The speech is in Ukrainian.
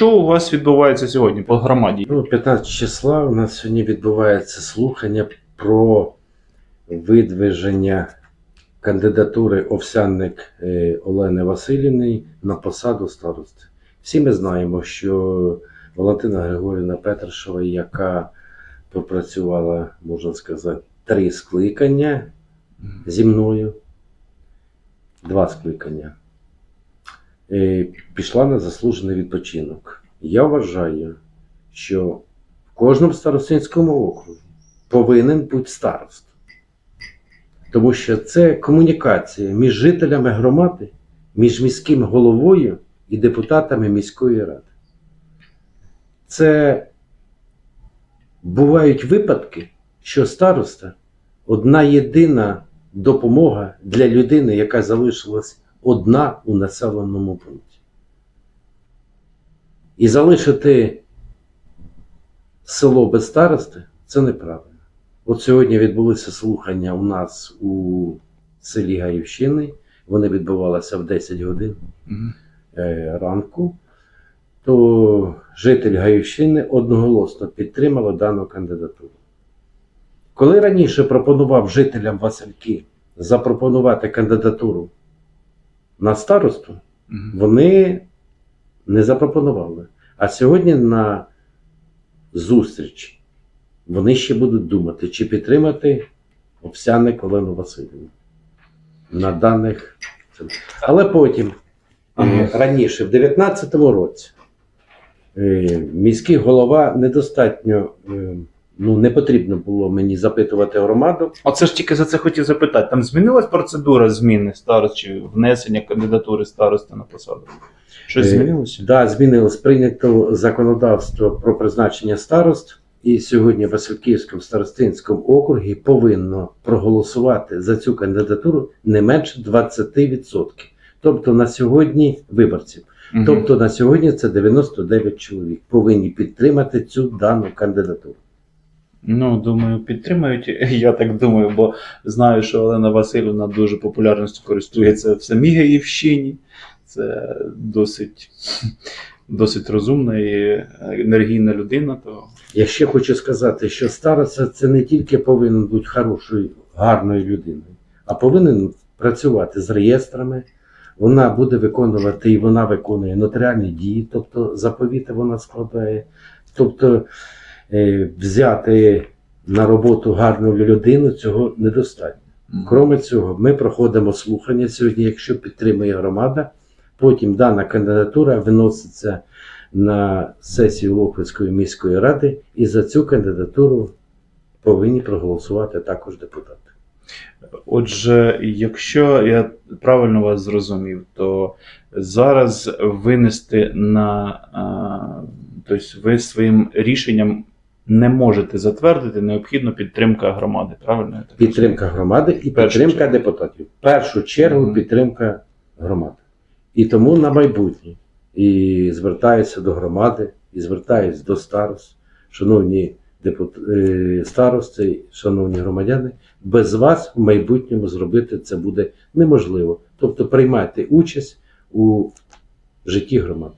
Що у вас відбувається сьогодні по громаді? Ну, 15 числа у нас сьогодні відбувається слухання про видвиження кандидатури Овсянник е, Олени Васильівни на посаду старости. Всі ми знаємо, що Валентина Григорівна Петрашова, яка попрацювала, можна сказати, три скликання зі мною, два скликання, пішла на заслужений відпочинок. Я вважаю, що в кожному старостинському окрузі повинен бути староста. Тому що це комунікація між жителями громади, між міським головою і депутатами міської ради. Це бувають випадки, що староста одна єдина допомога для людини, яка залишилась одна у населеному пункті. І залишити село без старости це неправильно. От сьогодні відбулися слухання у нас у селі Гаївщини. Вони відбувалися в 10 годин е, ранку. То житель Гаївщини одноголосно підтримала дану кандидатуру. Коли раніше пропонував жителям Васильки запропонувати кандидатуру на старосту, вони не запропонували. А сьогодні на зустріч вони ще будуть думати, чи підтримати Овсяник Олену Васильівну на даних. Але потім, е, раніше, в 2019 році, е, міський голова недостатньо, е, ну не потрібно було мені запитувати громаду. Оце ж тільки за це хотів запитати. Там змінилась процедура зміни старост чи внесення кандидатури старости на посаду? Щось Е, змінилося? Да, змінилось прийнято законодавство про призначення старост, і сьогодні в Васильківському старостинському округі повинно проголосувати за цю кандидатуру не менше 20%. Тобто на сьогодні виборців. Мгм. Тобто на сьогодні це 99 чоловік повинні підтримати цю дану кандидатуру. Ну, думаю, підтримують. Я так думаю, бо знаю, що Олена Васильівна дуже популярністю користується в самій Гаївщині. Це досить, досить розумна і енергійна людина. То Я ще хочу сказати, що староста це не тільки повинен бути хорошою, гарною людиною, а повинен працювати з реєстрами. Вона буде виконувати і вона виконує нотаріальні дії, тобто заповіти вона складає. Тобто взяти на роботу гарну людину цього недостатньо. Кроме цього, ми проходимо слухання сьогодні, якщо підтримує громада. Потім дана кандидатура виноситься на сесію Лохвицької міської ради, і за цю кандидатуру повинні проголосувати також депутати. Отже, якщо я правильно вас зрозумів, то зараз винести на тобто ви своїм рішенням не можете затвердити необхідну підтримка громади. Правильно? Підтримка громади і Першу підтримка чергу. депутатів. В першу чергу Мгм. підтримка громади. І тому на майбутнє і звертаюся до громади, і звертаюся до старост, шановні депутати, старости, шановні громадяни. Без вас в майбутньому зробити це буде неможливо. Тобто приймайте участь у житті громади.